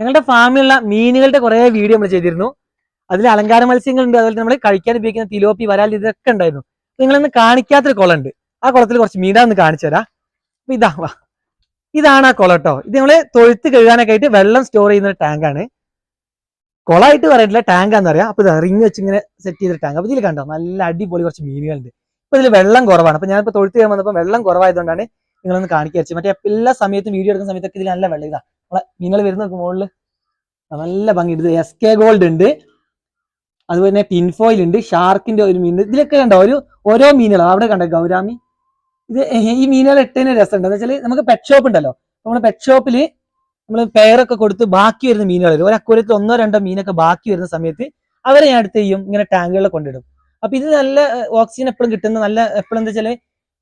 ഞങ്ങളുടെ ഫാമിലുള്ള മീനുകളുടെ കുറെ വീഡിയോ നമ്മൾ ചെയ്തിരുന്നു. അതിൽ അലങ്കാര മത്സ്യങ്ങൾ ഉണ്ട് അതുപോലെ നമ്മൾ കഴിക്കാൻ ഉപയോഗിക്കുന്ന തിലോപ്പി വരാൽ ഇതൊക്കെ ഉണ്ടായിരുന്നു. നിങ്ങളൊന്ന് കാണിക്കാത്തൊരു കുളം ഉണ്ട്. ആ കുളത്തിൽ കുറച്ച് മീനാന്ന് കാണിച്ചു തരാം. ഇതാ വാ. ഇതാണ് ആ കുളം കേട്ടോ. ഇത് നമ്മൾ തൊഴുത്ത് കഴുകാനൊക്കെ ആയിട്ട് വെള്ളം സ്റ്റോർ ചെയ്യുന്ന ഒരു ടാങ്കാണ് കുളമായിട്ട് പറയുന്നില്ല ടാങ്കാന്ന് പറയാം. അപ്പൊ ഇത് റിങ് വെച്ച് ഇങ്ങനെ സെറ്റ് ചെയ്ത ടാങ്ക് അപ്പൊ ഇതിൽ കണ്ടോ നല്ല അടിപൊളി കുറച്ച് മീനുകളുണ്ട്. അപ്പൊ ഇതിൽ വെള്ളം കുറവാണ്. അപ്പൊ ഞാനിപ്പോ തൊഴുത്ത് കഴിയാൻ വന്നപ്പോൾ വെള്ളം കുറവായതുകൊണ്ടാണ് നിങ്ങളൊന്ന് കാണിക്കുക വെച്ചത് മറ്റേ എല്ലാ സമയത്തും വീഡിയോ എടുക്കുന്ന സമയത്തൊക്കെ ഇതിൽ നല്ല വെള്ളം. ഇതാ നമ്മളെ നിങ്ങൾ വരുന്ന മുകളിൽ നല്ല ഭംഗി. ഇത് എസ് കെ ഗോൾഡ് ഉണ്ട്. അതുപോലെ തന്നെ പിൻഫോയിൽ ഉണ്ട്. ഷാർക്കിന്റെ ഒരു മീൻ. ഇതിലൊക്കെ കണ്ടോ? ഒരു ഓരോ മീനുകൾ അവിടെ കണ്ടോ? ഗൗരാമി. ഇത് ഈ മീനുകൾ ഇട്ടതിന് രസമുണ്ട്. എന്ന് വെച്ചാൽ നമുക്ക് പെറ്റ് ഷോപ്പ് ഉണ്ടല്ലോ. നമ്മൾ പെറ്റ് ഷോപ്പിൽ നമ്മൾ പെയറൊക്കെ കൊടുത്ത് ബാക്കി വരുന്ന മീനുകൾ വരും. ഒരു അക്കൂരത്തിൽ ഒന്നോ രണ്ടോ മീനൊക്കെ ബാക്കി വരുന്ന സമയത്ത് അവരെ ഞാൻ അടുത്ത് ചെയ്യും. ഇങ്ങനെ ടാങ്കുകളിൽ കൊണ്ടിടും. അപ്പൊ ഇത് നല്ല ഓക്സിജൻ എപ്പോഴും കിട്ടുന്ന നല്ല എപ്പോഴും എന്താ വെച്ചാൽ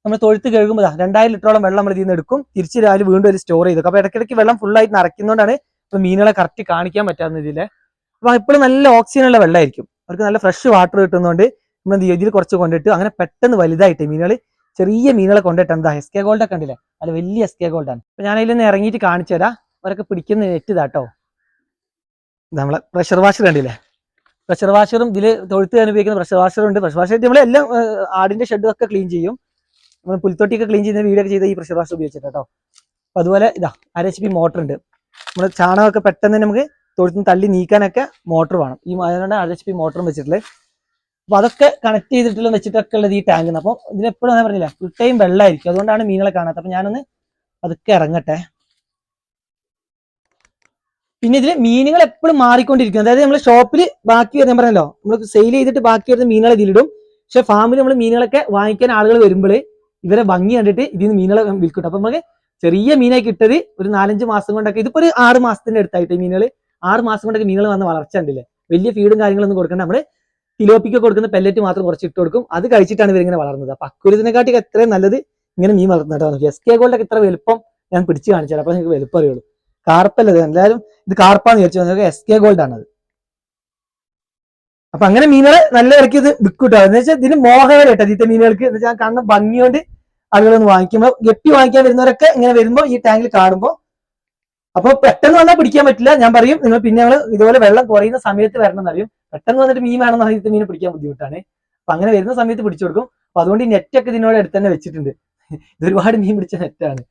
നമ്മൾ തൊഴുത്ത് കഴുകുമ്പോൾ രണ്ടായിരം ലിറ്ററോളം വെള്ളം നമ്മൾ ഇതിൽ നിന്ന് എടുക്കും. തിരിച്ച് രാവിലെ വീണ്ടും ഒരു സ്റ്റോർ ചെയ്തു. അപ്പൊ ഇടയ്ക്കിടയ്ക്ക് വെള്ളം ഫുള്ളായിട്ട് നിറയ്ക്കുന്നതുകൊണ്ടാണ് ഇപ്പൊ മീനുകളെ കറക്റ്റ് കാണിക്കാൻ പറ്റാവുന്ന ഇതിൽ അപ്പൊ എപ്പോഴും നല്ല ഓക്സിജൻ ഉള്ള വെള്ളമായിരിക്കും. അവർക്ക് നല്ല ഫ്രഷ് വാട്ടർ കിട്ടുന്നതുകൊണ്ട് നമ്മൾ എന്ത് ഇതിൽ കുറച്ച് കൊണ്ടിട്ട് അങ്ങനെ പെട്ടെന്ന് വലുതായിട്ട് മീനുകൾ ചെറിയ മീനുകളെ കൊണ്ടിട്ട് എന്താ എസ് കെ ഗോൾഡ് ഒക്കെ ഉണ്ടല്ലേ അത് വലിയ എസ് കെ ഗോൾഡ് ആണ്. അപ്പൊ ഞാൻ അതിൽ നിന്ന് ഇറങ്ങിയിട്ട് കാണിച്ചു തരാം. അവരൊക്കെ പിടിക്കുന്ന നെറ്റ് ഇതാട്ടോ ഇത് നമ്മളെ പ്രഷർ വാഷർ കണ്ടില്ലേ? പ്രഷർ വാഷറും ഇതിൽ തൊഴുത്ത് ഉപയോഗിക്കുന്ന പ്രഷർ വാഷറും ഉണ്ട്. പ്രഷർ വാഷർ ഏഹ്, ആടിന്റെ ഷെഡ് ഒക്കെ ക്ലീൻ ചെയ്യും. നമ്മൾ പുൽത്തൊട്ടിയൊക്കെ ക്ലീൻ ചെയ്യുന്ന വീടൊക്കെ ചെയ്ത ഈ പ്രഷർ വാഷർ ഉപയോഗിച്ചിട്ട് കേട്ടോ അപ്പൊ അതുപോലെ ഇതാ അര എച്ച് പി മോട്ടർ ഉണ്ട് നമ്മൾ ചാണകമൊക്കെ പെട്ടെന്ന് നമുക്ക് തൊഴുത്തുനിന്ന് തള്ളി നീക്കാനൊക്കെ മോട്ടർ വേണം. ഈ അതുകൊണ്ട് അര എച്ച് പി മോട്ടറും വെച്ചിട്ടുള്ളത് അപ്പൊ അതൊക്കെ കണക്ട് ചെയ്തിട്ടുള്ള വെച്ചിട്ടൊക്കെ ഉള്ളത് ഈ ടാങ്കിന് അപ്പോൾ ഇതിനെപ്പോഴും ഞാൻ പറഞ്ഞില്ല ഫുൾ ടൈം വെള്ളമായിരിക്കും അതുകൊണ്ടാണ് മീനുകളെ കാണാത്തത് അപ്പൊ ഞാനൊന്ന് അതൊക്കെ ഇറങ്ങട്ടെ. പിന്നെ ഇതിൽ മീനുകൾ എപ്പോഴും മാറിക്കൊണ്ടിരിക്കും. അതായത് നമ്മൾ ഷോപ്പിൽ ബാക്കി വരുന്ന പറഞ്ഞല്ലോ നമ്മൾ സെയിൽ ചെയ്തിട്ട് ബാക്കി വരുന്ന മീനുകളെ ഇതിലിടും. പക്ഷെ ഫാമിൽ നമ്മൾ മീനുകളൊക്കെ വാങ്ങിക്കാൻ ആളുകൾ വരുമ്പോൾ ഇവരെ ഭംഗി കണ്ടിട്ട് ഇതിൽ നിന്ന് മീനുകളെ വിൽക്കും അപ്പൊ നമുക്ക് ചെറിയ മീനായി കിട്ടത് ഒരു നാലഞ്ച് മാസം കൊണ്ടൊക്കെ ഇതിപ്പോ ഒരു ആറ് മാസത്തിന്റെ അടുത്തായിട്ട് മീനുകൾ ആറ് മാസം കൊണ്ടൊക്കെ മീനുകൾ വന്ന് വളർച്ച ഉണ്ടല്ലേ വലിയ ഫീഡും കാര്യങ്ങളൊന്നും കൊടുക്കണ്ട. നമ്മൾ തിലോപ്പിക്ക് കൊടുക്കുന്ന പെല്ലറ്റ് മാത്രം കുറച്ച് ഇട്ട് കൊടുക്കും. അത് കഴിച്ചിട്ടാണ് ഇവരിങ്ങനെ വളർന്നത്. അപ്പൊ കാട്ടി എത്രയും നല്ലത് ഇങ്ങനെ മീൻ കേട്ടോ. എസ് കെ ഗോൾഡൊക്കെ ഇത്ര വലുപ്പം ഞാൻ പിടിച്ചു കാണിച്ചാൽ അപ്പൊ നിങ്ങൾക്ക് വലുപ്പം അറിയുള്ളൂ. കാർപ്പല്ലത് എല്ലാവരും ഇത് കാർപ്പാന്ന് വിചാരിച്ചു. എസ് കെ ഗോൾഡ് ആണ് അത് അപ്പൊ അങ്ങനെ മീനുകളെ നല്ല ഇറക്കി ഇത് വിൽക്കൂട്ടോ എന്ന് വെച്ചാൽ ഇതിന് മോഹവരട്ടോ. ഇതിത്തെ മീനുകൾക്ക്. എന്ന് വെച്ചാൽ കണ്ണ് ഭംഗിയോണ്ട് ആളുകളൊന്ന് വാങ്ങിക്കുമ്പോൾ ഗപ്പി വാങ്ങിക്കാൻ വരുന്നവരൊക്കെ ഇങ്ങനെ വരുമ്പോൾ ഈ ടാങ്കിൽ കാണുമ്പോൾ അപ്പൊ പെട്ടെന്ന് വന്നാൽ പിടിക്കാൻ പറ്റില്ല. ഞാൻ പറയും നിങ്ങൾ പിന്നെ ഞങ്ങൾ ഇതുപോലെ വെള്ളം കുറയുന്ന സമയത്ത് വരണം എന്നറിയും. പെട്ടെന്ന് വന്നിട്ട് മീൻ വേണമെന്ന് പറഞ്ഞിട്ട് മീൻ പിടിക്കാൻ ബുദ്ധിമുട്ടാണ്. അപ്പൊ അങ്ങനെ വരുന്ന സമയത്ത് പിടിച്ചു കൊടുക്കും. അപ്പൊ അതുകൊണ്ട് ഈ നെറ്റൊക്കെ ഇതിനോട് അടുത്ത് തന്നെ വെച്ചിട്ടുണ്ട്. ഇത് ഒരുപാട് മീൻ പിടിച്ച നെറ്റാണ്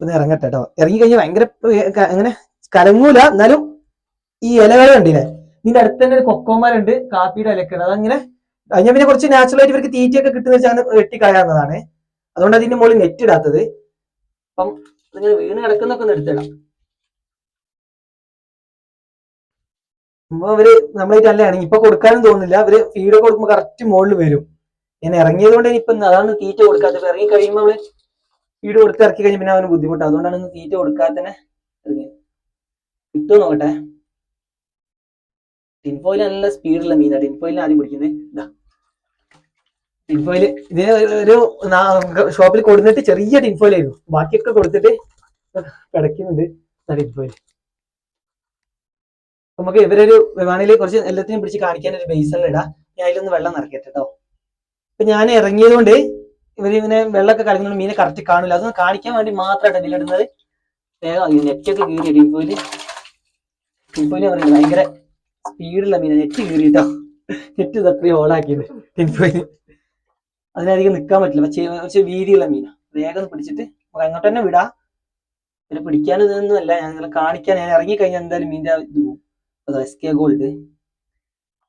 ഒന്ന് ഇറങ്ങട്ടെ കേട്ടോ. ഇറങ്ങി കഴിഞ്ഞാൽ ഭയങ്കര അങ്ങനെ കലങ്ങൂല. എന്നാലും ഈ ഇലകൾ കണ്ടില്ലേ? ഇതിന്റെ അടുത്ത് തന്നെ ഒരു കൊക്കോമാരുണ്ട്. കാപ്പിയുടെ ഇലക്കുണ്ട് അതങ്ങനെ ഞാൻ പിന്നെ കുറച്ച് നാച്ചുറൽ ആയിട്ട് ഇവർക്ക് തീറ്റയൊക്കെ കിട്ടുന്ന വെച്ചാൽ വെട്ടിക്കളയാവുന്നതാണ് അതുകൊണ്ട് അതിന്റെ മുകളിൽ നെറ്റ് ഇടാത്തത്. അപ്പം ഇങ്ങനെ വീണ് കിടക്കുന്നൊക്കെ ഒന്ന് എടുത്തിടാം. അവർ നമ്മളായിട്ട് ഇണങ്ങി. ഇപ്പൊ കൊടുക്കാനും തോന്നില്ല അവർ ഫീഡ് കൊടുക്കുമ്പോൾ കറക്റ്റ് മുകളിൽ വരും. ഞാൻ ഇറങ്ങിയത് കൊണ്ട് ഇനിയിപ്പൊ അതാണ് തീറ്റ കൊടുക്കാത്തത്. ഇറങ്ങി കഴിയുമ്പോൾ അവൾ ഫീഡ് കൊടുത്ത് ഇറക്കി കഴിഞ്ഞ പിന്നെ അവന് ബുദ്ധിമുട്ടാണ് അതുകൊണ്ടാണ് ഇന്ന് തീറ്റ കൊടുക്കാത്തന്നെ ഇറങ്ങിയത്. കിട്ടുമോ നോക്കട്ടെ. ടിൻഫോയിൽ നല്ല സ്പീഡുള്ള മീനാണ് ടിൻഫോയിൽ ആദ്യം പിടിക്കുന്നത് ഇതാ ടിൻഫോയിൽ ഇതിന് ഒരു ഷോപ്പിൽ കൊടുത്തിട്ട് ചെറിയ ടിൻഫോയിലായിരുന്നു ബാക്കിയൊക്കെ കൊടുത്തിട്ട് കിടക്കുന്നുണ്ട് ടിൻഫോയിൽ നമുക്ക് ഇവരൊരു വേണമെങ്കിൽ കുറച്ച് എല്ലാത്തിനും പിടിച്ച് കാണിക്കാൻ ഒരു ബേസിൽ ഇടാം. ഞാൻ അതിലൊന്ന് വെള്ളം നിറക്കട്ടെ കേട്ടോ ഇപ്പൊ ഞാൻ ഇറങ്ങിയത് കൊണ്ട് ഇവർ ഇങ്ങനെ വെള്ളമൊക്കെ കളിക്കുന്ന മീനെ കറക്റ്റ് കാണില്ല അതൊന്ന് കാണിക്കാൻ വേണ്ടി മാത്രമായിട്ട് ഇതിലിടുന്നത് വേഗം നെറ്റൊക്കെ കീറി ടിൻഫോയിൽ ടിൻഫോയിൽ പറയുന്നത് ഭയങ്കര സ്പീഡുള്ള മീന. നെറ്റ് കീറിട്ടോ. നെറ്റ് ഇത് അത്രയും ഓളാക്കിയത് ടിൻഫോയിൽ അതിനധികം നിൽക്കാൻ പറ്റില്ല. പക്ഷേ കുറച്ച് വീതിയുള്ള മീന വേഗം പിടിച്ചിട്ട് നമുക്ക് അങ്ങോട്ട് തന്നെ വിടാം. പിന്നെ പിടിക്കാൻ ഇതൊന്നുമല്ല ഞാൻ നിങ്ങളെ കാണിക്കാൻ ഞാൻ ഇറങ്ങി കഴിഞ്ഞാൽ എന്തായാലും മീന്റെ ഇത് പോകും. അതാ എസ് കെ ഗോൾഡ്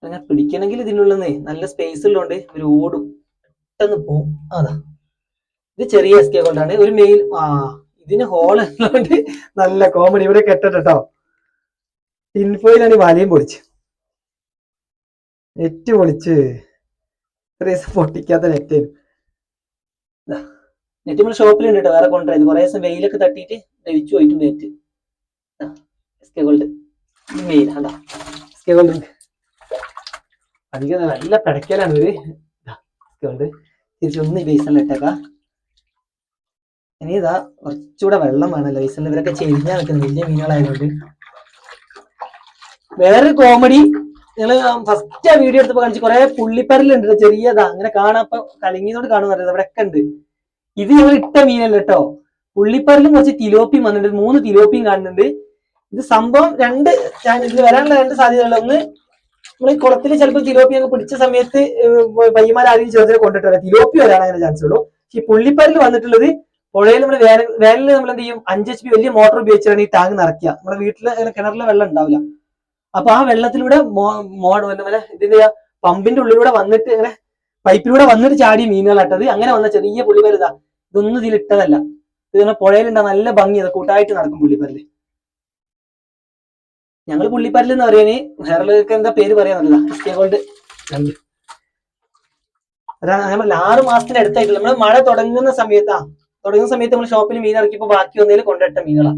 അങ്ങനെ പിടിക്കണമെങ്കിൽ ഇതിനുള്ളിൽ നല്ല സ്പേസ് ഉള്ളതുകൊണ്ട് ഒരു ഓടും. പെട്ടെന്ന് പോവും അതാ. ഇത് ചെറിയ എസ് കെ ഗോൾഡ് ആണ്. ഒരു മെയിൽ ആ ഇതിന് ഹോൾ ഉള്ളതുകൊണ്ട് നല്ല കോമഡി ഇവിടെ കെട്ടട്ടോ ടിൻഫോയിലാണ് ഈ വലയും പൊളിച്ച് നെറ്റ് പൊളിച്ച്. ഇത്ര ദിവസം പൊട്ടിക്കാത്ത നെറ്റ് നെറ്റ് നമ്മൾ ഷോപ്പിലുണ്ട് കേട്ടോ വേറെ കൊണ്ടുവരുന്നത് കുറെ ദിവസം വെയിലൊക്കെ തട്ടിയിട്ട് ലഭിച്ചു പോയിട്ട് നെറ്റ് ഗോൾഡ് അധികം നല്ല പിടയ്ക്കലാണ് ഇവർ. ഗോൾഡ് തിരിച്ചൊന്ന് ഈ ബേസിൽ ഇട്ടേക്കാം. ഇനി ഇതാ കുറച്ചുകൂടെ വെള്ളം വേണമല്ലോ ബേസിൽ ഇവരൊക്കെ ചെരിഞ്ഞാൽ വലിയ മീനുകളായതുകൊണ്ട്. വേറൊരു കോമഡി ഞങ്ങൾ ഫസ്റ്റ് ആ വീഡിയോ എടുത്തപ്പോ കാണിച്ചു കുറെ പുള്ളിപ്പരലുണ്ട് ചെറിയതാ. അങ്ങനെ കാണാപ്പൊ കലങ്ങിയതോട് കാണുന്നത് അവിടെ ഒക്കെ ഉണ്ട്. ഇത് ഞങ്ങൾ ഇട്ട മീനല്ല കേട്ടോ പുള്ളിപ്പരലും കുറച്ച് തിലോപ്പിയും വന്നിട്ടുണ്ട്. മൂന്ന് തിലോപ്പിയും കാണുന്നുണ്ട്. ഇത് സംഭവം രണ്ട് ഇതിൽ വരാനുള്ള രണ്ട് സാധ്യതകൾ ഒന്ന് നമ്മൾ കുളത്തിൽ ചിലപ്പോൾ തിലോപ്പി ഒക്കെ പിടിച്ച സമയത്ത് പയ്യന്മാർ ആരെയും ചെറുതിനെ കൊണ്ടിട്ട് വരാം തിലോപ്പി വരാൻ അങ്ങനെ ചാൻസ് ഉള്ളൂ. പക്ഷെ ഈ പുള്ളിപ്പരൽ വന്നിട്ടുള്ളത് പുഴയിൽ നമ്മൾ വേനൽ വേനലിൽ നമ്മൾ എന്ത് ചെയ്യും? അഞ്ച് എച്ച് പി വലിയ മോട്ടോർ ഉപയോഗിച്ചാണ് ഈ ടാങ്ക് നിറയ്ക്കുക. നമ്മുടെ വീട്ടിൽ കിണറിലെ വെള്ളം ഉണ്ടാവില്ല. അപ്പൊ ആ വെള്ളത്തിലൂടെ മോഡ് പിന്നെ ഇതിന്റെ പമ്പിന്റെ ഉള്ളിലൂടെ വന്നിട്ട് ഇങ്ങനെ പൈപ്പിലൂടെ വന്നിട്ട് ചാടി മീനുകളട്ടത് അങ്ങനെ വന്ന ചെറിയ പുള്ളിപ്പരുതാ ഇതൊന്നും ഇതിൽ ഇട്ടതല്ല. ഇത് ഇങ്ങനെ പുഴയിലുണ്ടാ നല്ല ഭംഗി അത് കൂട്ടായിട്ട് നടക്കും പുള്ളിപ്പരൽ. ഞങ്ങൾ പുള്ളിപ്പരൽ എന്ന് പറയുന്നത് വേറെ എന്താ പേര് പറയാന്നുള്ളതാ ഗോൾഡ്. രണ്ട്. അതാ ഞാൻ പറഞ്ഞില്ല ആറ് മാസത്തിന് അടുത്തായിട്ടുള്ള നമ്മൾ മഴ തുടങ്ങുന്ന സമയത്താ തുടങ്ങുന്ന സമയത്ത് നമ്മൾ ഷോപ്പിൽ മീൻ ഇറക്കിയപ്പോ ബാക്കി വന്നതിൽ കൊണ്ടിട്ട മീനുകളാ.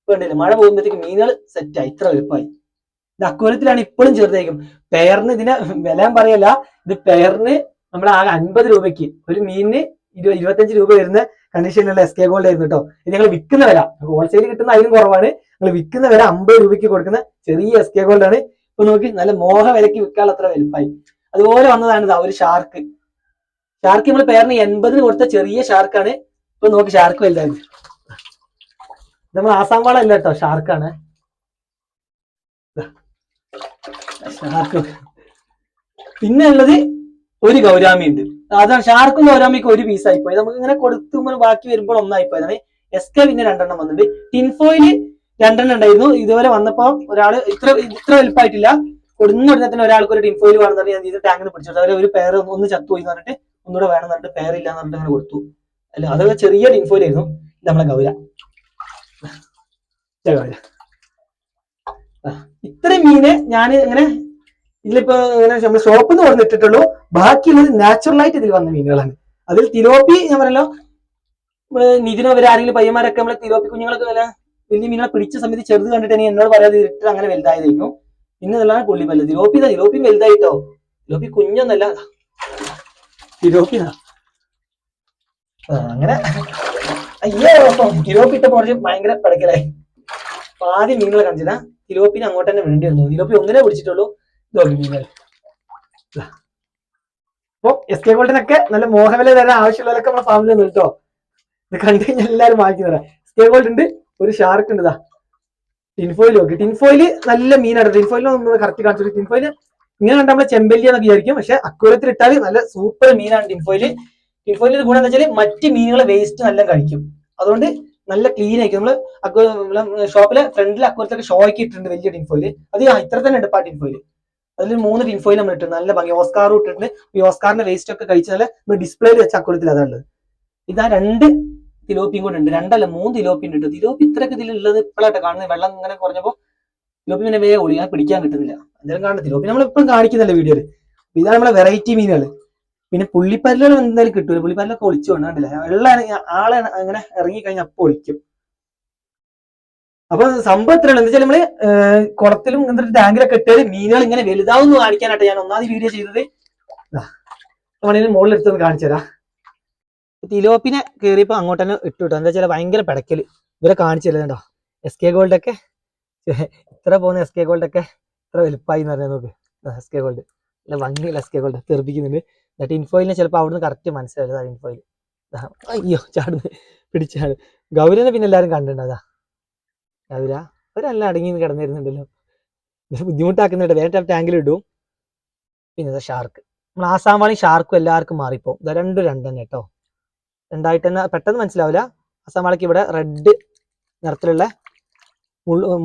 ഇപ്പൊ മഴ പോകുമ്പോഴത്തേക്ക് മീനുകൾ സെറ്റായി ഇത്ര വലുപ്പമായി ഇത് അക്കൂരത്തിലാണ് ഇപ്പോഴും ചേർത്തേക്കും. പെയറിന് ഇതിനെ വില പറയല്ല. ഇത് പെയറിന് നമ്മൾ ആകെ അൻപത് രൂപയ്ക്ക് ഒരു മീനിന് ഇരുപത് ഇരുപത്തഞ്ച് രൂപ വരുന്ന കണ്ടീഷനിലുള്ള എസ് കെ ഗോൾഡ് ആയിരുന്നു കേട്ടോ ഇത് ഞങ്ങൾ വിൽക്കുന്ന വില. ഹോൾസെയിൽ കിട്ടുന്ന അതിലും കുറവാണ്. ഞങ്ങൾ വിൽക്കുന്ന വില അമ്പത് രൂപയ്ക്ക് കൊടുക്കുന്ന ചെറിയ എസ് കെ ഗോൾഡ് ആണ്. ഇപ്പൊ നോക്കി നല്ല മോഹ വിലക്ക് വിൽക്കാനുള്ള അത്ര വലുപ്പായി അതുപോലെ വന്നതാണ് ഇതാ ഒരു ഷാർക്ക് ഷാർക്ക് നമ്മൾ പേരിന് എൺപതിന് കൊടുത്ത ചെറിയ ഷാർക്കാണ് ഇപ്പൊ നോക്കി ഷാർക്ക് വലുതായത് നമ്മൾ ആസാം വാളല്ല കേട്ടോ ഷാർക്കാണ് ഷാർക്ക് പിന്നെ ഉള്ളത് ഒരു ഗൗരാമി ഉണ്ട്. അതാണ് ഷാർക്കും ഗൗരാമിക്കും ഒരു പീസ് ആയിപ്പോയി. നമുക്ക് ഇങ്ങനെ കൊടുത്തുമ്പോൾ ബാക്കി വരുമ്പോൾ ഒന്നായിപ്പോയതാണ് എസ് കെ പിന്നെ രണ്ടെണ്ണം വന്നിട്ടുണ്ട്. ടിൻഫോയിൽ രണ്ടെണ്ണം ഉണ്ടായിരുന്നു. ഇതുപോലെ വന്നപ്പോ ഒരാൾ ഇത്ര ഇത്ര വലുപ്പമായിട്ടില്ല. കൊടുന്നുടനെ തന്നെ ഒരാൾക്ക് ഒരു ടിൻഫോയിൽ വേണമെന്ന് ഞാൻ ഇത് ടാങ്കിന് പിടിച്ചു. അതുപോലെ ഒരു പേർ ഒന്ന് ചത്തുപോയി എന്ന് പറഞ്ഞിട്ട് ഒന്നുകൂടെ വേണം എന്ന് പറഞ്ഞിട്ട് പേരില്ല എന്ന് പറഞ്ഞിട്ട് അങ്ങനെ കൊടുത്തു. അല്ല അതൊക്കെ ചെറിയ ടിൻഫോയിൽ ആയിരുന്നു. നമ്മളെ ഗൗര. ഗൗര ഇത്രയും മീന് ഞാൻ ഇങ്ങനെ ഇതിലിപ്പോ നമ്മൾ ഷോപ്പ് എന്ന് പറഞ്ഞിട്ടുള്ളൂ ബാക്കിയുള്ളത് നാച്ചുറൽ ആയിട്ട് ഇതിൽ വന്ന മീനുകളാണ്. അതിൽ തിലോപ്പി ഞാൻ പറയല്ലോ നമ്മൾ നിതിനോ വരെ ആരെങ്കിലും പയ്യന്മാരൊക്കെ നമ്മളെ തിലോപ്പി കുഞ്ഞുങ്ങളൊക്കെ വല്ല വലിയ മീനുകളെ പിടിച്ച സമയത്ത് ചെറുത് കണ്ടിട്ട് ഇനി എന്നോട് പറയാതെ ഇട്ട് അങ്ങനെ വലുതായതായിരിക്കും. പിന്നെ ഇതെല്ലാം പുള്ളിപ്പല്ല തിലോപ്പി ഇതാ തിലോപ്പി വലുതായിട്ടോ? തിലോപ്പി കുഞ്ഞൊന്നല്ല. തിലോപ്പി അങ്ങനെ. അയ്യോ തിലോപ്പി ഇട്ട കുറച്ച് ഭയങ്കര പടക്കലായി. ആദ്യം മീനുകളെ കാണിച്ചില്ല തിലോപ്പിനെ അങ്ങോട്ട് തന്നെ വേണ്ടി വന്നു. തിലോപ്പി ഒന്നിനെ പിടിച്ചിട്ടുള്ളൂ. മീനുകൾ അപ്പൊ എസ് കെ ഗോൾഡിനൊക്കെ നല്ല മോഹവില തരാൻ ആവശ്യമുള്ളവരൊക്കെ നമ്മുടെ ഫാമിലി ഒന്ന് കേട്ടോ ഇത് കണ്ടു കഴിഞ്ഞാൽ എല്ലാവരും വാങ്ങിച്ചു തരാം. എസ് കെ ഗോൾഡ് ഉണ്ട് ഒരു ഷാർക്ക് ഉണ്ട് ടിൻഫോയിൽ നോക്കി. ടിൻഫോയിൽ നല്ല മീനാണ്. ടിൻഫോയിൽ ഒന്ന് കറക്റ്റ് കാണിച്ചു ടിൻഫോയിൽ ഇങ്ങനെ കണ്ടാൽ നമ്മളെ ചെമ്പല്ലി എന്നൊക്കെ വിചാരിക്കും. പക്ഷെ അക്കൂരത്തിൽ ഇട്ടാൽ നല്ല സൂപ്പർ മീനാണ് ടിൻഫോയിൽ ടിൻഫോയിൽ ഗുണം എന്താ വെച്ചാൽ മറ്റ് മീനുകളെ വേസ്റ്റ് നല്ല കഴിക്കും. അതുകൊണ്ട് നല്ല ക്ലീൻ ആയിരിക്കും. നമ്മൾ ഷോപ്പിലെ ഫ്രണ്ടിൽ അക്കൂരത്തൊക്കെ ഷോയ്ക്ക് ഇട്ടിട്ടുണ്ട് വലിയ ടിൻഫോയിൽ അത് ഇത്ര തന്നെ ഉണ്ട് ആ ടിൻഫോയിൽ അതിൽ മൂന്ന് ടിൻഫോയിൽ നമ്മൾ ഇട്ടിട്ടുണ്ട്. നല്ല ഭംഗി. ഓസ്കാർ ഇട്ടിട്ടുണ്ട്. ഈ ഓസ്കാറിന്റെ വേസ്റ്റ് ഒക്കെ കഴിച്ച് നല്ല ഡിസ്പ്ലേയിൽ വെച്ച അക്കുളത്തിൽ അതാണ് ഇതാ രണ്ട് തിലോപ്പിയും കൂടെ ഉണ്ട്. രണ്ടല്ല മൂന്ന് തിലോപ്പി ഉണ്ട്. തിലോപ്പി ഇത്രയൊക്കെ ഇതിലുള്ളത് ഇപ്പോഴായിട്ട് കാണുന്നത്. വെള്ളം ഇങ്ങനെ കുറഞ്ഞപ്പോ തിലോപ്പി പിന്നെ വേഗം ഒളി പിടിക്കാൻ കിട്ടുന്നില്ല. എന്തായാലും കാണുന്ന തിലോപ്പി. നമ്മൾ ഇപ്പം കാണിക്കുന്നില്ല വീഡിയോയിൽ ഇതാണ് നമ്മളെ വെറൈറ്റി മീനുകൾ പിന്നെ പുള്ളിപ്പല്ലുകൾ എന്തായാലും കിട്ടൂല. പുള്ളിപ്പല്ലൊക്കെ ഒളിച്ചു കണ്ടില്ല? വെള്ളം ആളെ അങ്ങനെ ഇറങ്ങി കഴിഞ്ഞാൽ ഒളിക്കും. അപ്പൊ സംഭവം എത്രയാണ് എന്താ വെച്ചാൽ നമ്മൾ കുളത്തിലും എന്തൊരു ടാങ്കിലൊക്കെ ഇട്ടാൽ മീനുകൾ ഇങ്ങനെ വലുതാവുന്നു കാണിക്കാനായിട്ട് ഞാൻ ഒന്നാമത് വീഡിയോ ചെയ്തത്. നമ്മളിന് മുകളിൽ എടുത്തൊന്ന് കാണിച്ചു തരാം. തിലോപ്പിനെ കയറിയപ്പോ അങ്ങോട്ട് തന്നെ ഇട്ടു കിട്ടും എന്താ വെച്ചാൽ ഭയങ്കര പിടക്കൽ. ഇവരെ കാണിച്ചില്ല കേട്ടോ. എസ് കെ ഗോൾഡ് ഒക്കെ. ഇത്ര പോകുന്ന എസ് കെ ഗോൾഡ് ഒക്കെ ഇത്ര വലുപ്പമായി എന്ന് പറഞ്ഞാൽ നോക്ക്. എസ് കെ ഗോൾഡ് അല്ല ഭംഗിയില്ല എസ് കെ ഗോൾഡ് തെറിപ്പിക്കുന്നുണ്ട്. എന്നിട്ട് ഇൻഫോയിലിനെ ചിലപ്പോൾ അവിടുന്ന് കറക്റ്റ് മനസ്സിലാവില്ല ഇൻഫോയിൽ അയ്യോ ചാടുന്നു. പിടിച്ചാണ്. ഗൗരവനെ പിന്നെ എല്ലാവരും കണ്ടിട്ടുണ്ടാ ഗൗര അവരെല്ലാം അടങ്ങി കിടന്നിരുന്നുണ്ടല്ലോ. ബുദ്ധിമുട്ടാക്കുന്നുണ്ട്. വേറെ ടാങ്കിൽ ഇടും. പിന്നെ ഷാർക്ക് നമ്മൾ ആസാം വാണി ഷാർക്കും എല്ലാവർക്കും മാറിപ്പോ ഇതാ രണ്ടും രണ്ട് തന്നെ കേട്ടോ. രണ്ടായിട്ട് തന്നെ പെട്ടെന്ന് മനസ്സിലാവില്ല ആസാം വാളിക്ക് ഇവിടെ റെഡ് നിറത്തിലുള്ള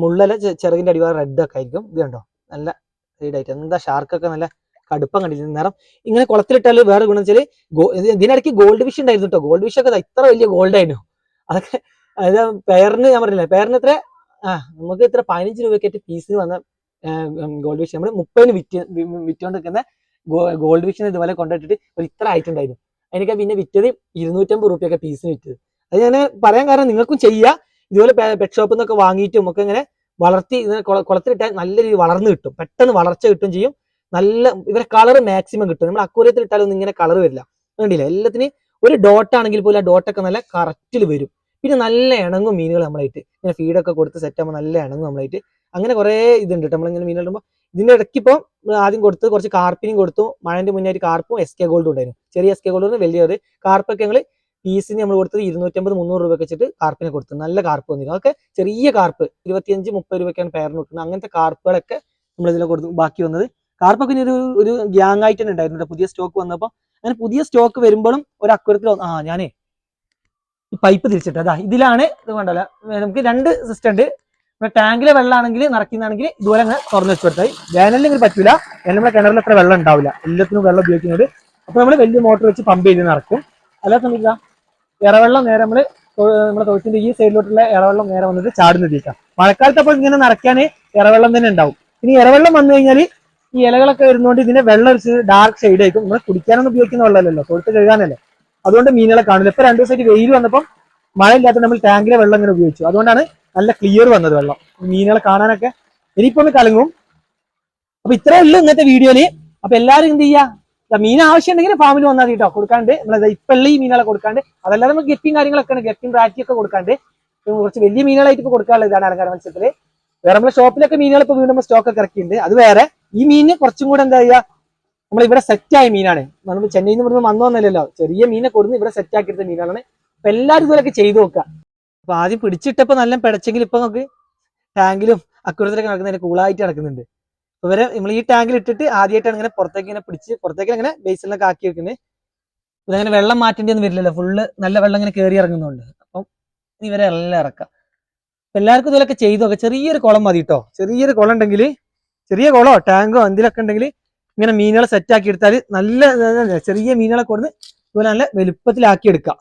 മുള്ള ചെറുകിന്റെ അടിവാറ് റെഡ് ഒക്കെ ആയിരിക്കും. ഇത് കണ്ടോ? നല്ല റെഡായിട്ട് എന്താ ഷാർക്കൊക്കെ നല്ല കടുപ്പം കണ്ടിരുന്നു നിറം. ഇങ്ങനെ കുളത്തിലിട്ടാൽ വേറെ ഗുണം വെച്ചാൽ ഇതിനിടയ്ക്ക് ഗോൾഡ് ഫിഷ് ഉണ്ടായിരുന്നു കേട്ടോ. ഗോൾഡ് ഫിഷ് ഒക്കെ ഇത്ര വലിയ ഗോൾഡ് ആയിരുന്നു. അതൊക്കെ അതായത് പേരിന് ഞാൻ പറഞ്ഞില്ല? പേരിന് ഇത്ര ആ നമുക്ക് ഇത്ര പതിനഞ്ച് രൂപയ്ക്കായിട്ട് പീസിന് വന്ന ഗോൾഡ് ഫിഷ് നമ്മൾ മുപ്പതിന് വിറ്റ് വിറ്റുകൊണ്ട് നിൽക്കുന്ന ഗോൾഡ് വിഷൻ ഇതുപോലെ കൊണ്ടിട്ടിട്ട് ഒരു ഇത്ര ആയിട്ടുണ്ടായിരുന്നു അതിനൊക്കെ പിന്നെ വിറ്റത് ഇരുന്നൂറ്റമ്പത് റുപ്യൊക്കെ പീസിന് വിറ്റത്. അത് ഞാൻ പറയാൻ കാരണം നിങ്ങൾക്കും ചെയ്യുക ഇതുപോലെ പെറ്റ് ഷോപ്പിൽ നിന്നൊക്കെ വാങ്ങിയിട്ടും ഒക്കെ ഇങ്ങനെ വളർത്തി കുള- കുളത്തിലിട്ടാൽ നല്ല രീതിയിൽ വളർന്നു കിട്ടും. പെട്ടെന്ന് വളർച്ച കിട്ടും ചെയ്യും. നല്ല ഇവരെ കളർ മാക്സിമം കിട്ടും. നമ്മൾ അക്കൂരത്തിൽ ഇട്ടാലൊന്നും ഇങ്ങനെ കളർ വരില്ല. കണ്ടില്ല? എല്ലാത്തിനും ഒരു ഡോട്ട് ആണെങ്കിൽ പോലും ആ ഡോട്ടൊക്കെ നല്ല കറക്റ്റിൽ വരും. പിന്നെ നല്ല ഇണങ്ങും മീനുകൾ നമ്മളായിട്ട്. ഇങ്ങനെ ഫീഡൊക്കെ കൊടുത്ത് സെറ്റ് ആകുമ്പോൾ നല്ല ഇണങ്ങും നമ്മളായിട്ട്. അങ്ങനെ കുറേ ഇതുണ്ട് കേട്ടോ നമ്മളിങ്ങനെ മീനുകൾ ഇടുമ്പോൾ ഇതിന്റെ ഇടയ്ക്ക് ഇപ്പോൾ ആദ്യം കൊടുത്ത് കുറച്ച് കാർപ്പിനും കൊടുത്തു. മഴന്റെ മുന്നായിട്ട് കാർപ്പും എസ് കെ ഗോൾഡും ഉണ്ടായിരുന്നു. ചെറിയ എസ് കെ ഗോൾഡും വലിയൊരു കാർപ്പൊക്കെ ഞങ്ങൾ പീസിന് നമ്മൾ കൊടുത്തത് ഇരുന്നൂറ്റമ്പത് മുന്നൂറ് രൂപ വെച്ചിട്ട് കാർപ്പിനെ കൊടുത്തു. നല്ല കാർപ്പ് വന്നിരുന്നു. അതൊക്കെ ചെറിയ കാർപ്പ്. ഇരുപത്തിയഞ്ച് മുപ്പത് രൂപയ്ക്കാണ് പേരിന് കൊടുക്കുന്നത് അങ്ങനത്തെ കാർപ്പുകളൊക്കെ നമ്മൾ ഇതിൽ കൊടുത്തു ബാക്കി വന്നത്. കാർപ്പൊക്കെ ഇനി ഒരു ഒരു ഗ്യാങ് ആയിട്ട് തന്നെ ഉണ്ടായിരുന്നു പുതിയ സ്റ്റോക്ക് വന്നപ്പോൾ അങ്ങനെ പുതിയ സ്റ്റോക്ക് വരുമ്പോഴും ഒരു അക്കുരത്തിൽ ആ ഞാനേ പൈപ്പ് തിരിച്ചിട്ട്. അതാ ഇതിലാണ് ഇത് വേണ്ടല്ല നമുക്ക് രണ്ട് സിസ്റ്റം ഉണ്ട്. നമ്മുടെ ടാങ്കിലെ വെള്ളമാണെങ്കിൽ നിറയ്ക്കുന്നതാണെങ്കിൽ ഇതുപോലെ അങ്ങനെ തുറന്നു വെച്ച് കൊടുത്താൽ വേനലിൽ ഇങ്ങനെ പറ്റൂല. വേനൽ നമ്മുടെ കിണറിൽ അത്ര വെള്ളം ഉണ്ടാവില്ല. എല്ലാത്തിനും വെള്ളം ഉപയോഗിക്കുന്നത്. അപ്പൊ നമ്മൾ വലിയ മോട്ടർ വെച്ച് പമ്പ് ചെയ്ത് നിറക്കും അല്ലാത്ത നമുക്ക് ഇറവെള്ളം നേരെ നമ്മൾ നമ്മുടെ തൊഴുത്തിന്റെ ഈ സൈഡിലോട്ടുള്ള ഇറവെള്ളം നേരെ വന്നിട്ട് ചാടുന്ന തീക്കാം മഴക്കാലത്ത് അപ്പോൾ ഇങ്ങനെ നിറയ്ക്കാൻ ഇറവെള്ളം തന്നെ ഉണ്ടാവും. ഇനി ഇറവെള്ളം വന്നു കഴിഞ്ഞാൽ ഈ ഇലകളൊക്കെ വരുന്നതുകൊണ്ട് ഇതിന്റെ വെള്ളം ഒരു ഡാർക്ക് ഷെയ്ഡ് ആയിരിക്കും. നമ്മൾ കുടിക്കാനൊന്നും ഉപയോഗിക്കുന്ന വെള്ളമല്ലല്ലോ. തൊഴുത്ത് കഴുകാനല്ലേ. അതുകൊണ്ട് മീനുകളെ കാണില്ല ഇപ്പൊ രണ്ടു ദിവസമായിട്ട് വെയിൽ വന്നപ്പം മഴ ഇല്ലാത്ത നമ്മൾ ടാങ്കിലെ വെള്ളം ഇങ്ങനെ ഉപയോഗിച്ചു. അതുകൊണ്ടാണ് നല്ല ക്ലിയർ വന്നത് വെള്ളം. മീനുകളെ കാണാനൊക്കെ ഇനിയിപ്പോ ഒന്ന് കലങ്ങും. അപ്പൊ ഇത്രേ ഉള്ളൂ ഇന്നത്തെ വീഡിയോയിൽ. അപ്പൊ എല്ലാരും എന്ത് ചെയ്യുക മീൻ ആവശ്യം ഉണ്ടെങ്കിൽ ഫാമിൽ വന്നാൽ കേട്ടോ കൊടുക്കാണ്ട്. നമ്മളെ ഇപ്പൊ ഉള്ള ഈ മീനുകളെ കൊടുക്കാണ്ട്. അതല്ലാതെ നമുക്ക് ഗപ്പിയും കാര്യങ്ങളൊക്കെ ആണ് ഗപ്പിയും റാറ്റി ഒക്കെ കൊടുക്കാണ്ട്. കുറച്ച് വലിയ മീനുകളായിട്ട് ഇപ്പൊ കൊടുക്കാനുള്ള ഇതാണ് അലങ്കാര മത്സ്യത്തിൽ. വേറെ നമ്മുടെ ഷോപ്പിലൊക്കെ മീനുകൾ ഇപ്പൊ വീണ്ടും സ്റ്റോക്ക് ഒക്കെ ഇറക്കിയിട്ടുണ്ട്. അത് വേറെ. ഈ മീനിന് കുറച്ചും കൂടെ എന്താ ചെയ്യാ? നമ്മൾ ഇവിടെ സെറ്റായ മീനാണ്. നമ്മൾ ചെന്നൈയിൽ നിന്ന് ഇവിടുന്ന് വന്നോന്നല്ലല്ലോ ചെറിയ മീനെ കൊടുന്ന് ഇവിടെ സെറ്റ് ആക്കി എടുത്ത മീനാണ്. അപ്പൊ എല്ലാവരും ഇതുപോലൊക്കെ ചെയ്തു നോക്കുക. അപ്പൊ ആദ്യം പിടിച്ചിട്ടപ്പോ നല്ല പിടച്ചെങ്കിൽ ഇപ്പൊ നമുക്ക് ടാങ്കിലും അക്കുറത്തിലൊക്കെ നടക്കുന്നതിന് കൂളായിട്ട് നടക്കുന്നുണ്ട്. അപ്പൊ ഇവരെ നമ്മൾ ഈ ടാങ്കിൽ ഇട്ടിട്ട് ആദ്യമായിട്ടാണ് ഇങ്ങനെ പുറത്തേക്ക് ഇങ്ങനെ പിടിച്ച് പുറത്തേക്ക് അങ്ങനെ ബേസിലൊക്കെ ആക്കി വെക്കുന്നത് ഇതങ്ങനെ വെള്ളം മാറ്റേണ്ടി ഒന്നും വരില്ലല്ലോ. ഫുള്ള് നല്ല വെള്ളം ഇങ്ങനെ കയറി ഇറങ്ങുന്നുണ്ട്. അപ്പം ഇവരെ എല്ലാം ഇറക്കാം. എല്ലാവർക്കും ഇതുപോലൊക്കെ ചെയ്തു നോക്കാം. ചെറിയൊരു കുളം മതി കേട്ടോ ചെറിയൊരു കുളം ഉണ്ടെങ്കിൽ ചെറിയ കുളമോ ടാങ്കോ എന്തിലൊക്കെ ഉണ്ടെങ്കിൽ ഇങ്ങനെ മീനുകളെ സെറ്റ് ആക്കി എടുത്താൽ നല്ല ചെറിയ മീനുകളെ കൊടുന്ന് ഇതുപോലെ നല്ല വലുപ്പത്തിലാക്കി എടുക്കാം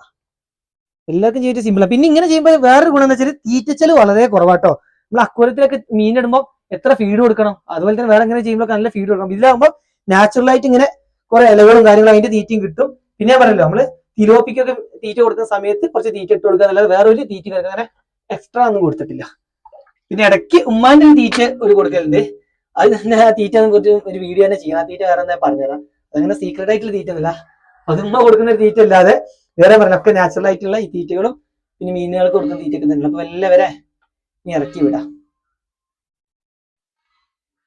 എല്ലാവർക്കും ചെയ്തിട്ട് സിമ്പിളാണ് പിന്നെ ഇങ്ങനെ ചെയ്യുമ്പോൾ വേറൊരു ഗുണം എന്ന് വെച്ചാൽ തീറ്റച്ചൽ വളരെ കുറവാട്ടോ. നമ്മൾ അക്വരത്തിലൊക്കെ മീനിടുമ്പോൾ എത്ര ഫീഡ് കൊടുക്കണം? അതുപോലെ തന്നെ വേറെ ഇങ്ങനെ ചെയ്യുമ്പോൾ നല്ല ഫീഡ് കൊടുക്കണം. ഇതിലാകുമ്പോൾ നാച്ചുറൽ ആയിട്ട് ഇങ്ങനെ കുറെ ഇലകളും കാര്യങ്ങളും അതിന്റെ തീറ്റയും കിട്ടും. പിന്നെ ഞാൻ പറയല്ലോ നമ്മൾ തിലോപ്പിക്കൊക്കെ തീറ്റ കൊടുക്കുന്ന സമയത്ത് കുറച്ച് തീറ്റ ഇട്ട് കൊടുക്കുക. അല്ലാതെ വേറെ ഒരു തീറ്റ അങ്ങനെ എക്സ്ട്രാ ഒന്നും കൊടുത്തിട്ടില്ല. പിന്നെ ഇടയ്ക്ക് ഉമ്മാന്റെ തീറ്റ ഒരു കൊടുക്കലുണ്ട്. അത് തന്നെ ആ തീറ്റ കുറിച്ച് ഒരു വീഡിയോ തന്നെ ചെയ്യണം ആ തീറ്റ വേറെ എന്താ പറഞ്ഞുതരാം? അതങ്ങനെ സീക്രട്ട് ആയിട്ടുള്ള തീറ്റ ഒന്നുമില്ല അതുമ്മ കൊടുക്കുന്ന ഒരു തീറ്റ അല്ലാതെ വേറെ പറഞ്ഞ ഒക്കെ നാച്ചുറൽ ആയിട്ടുള്ള ഈ തീറ്റകളും പിന്നെ മീനുകൾക്ക് കൊടുക്കുന്ന തീറ്റയൊക്കെ തന്നെ അപ്പൊ എല്ലാവരെ ഇനി ഇറക്കി വിടാം.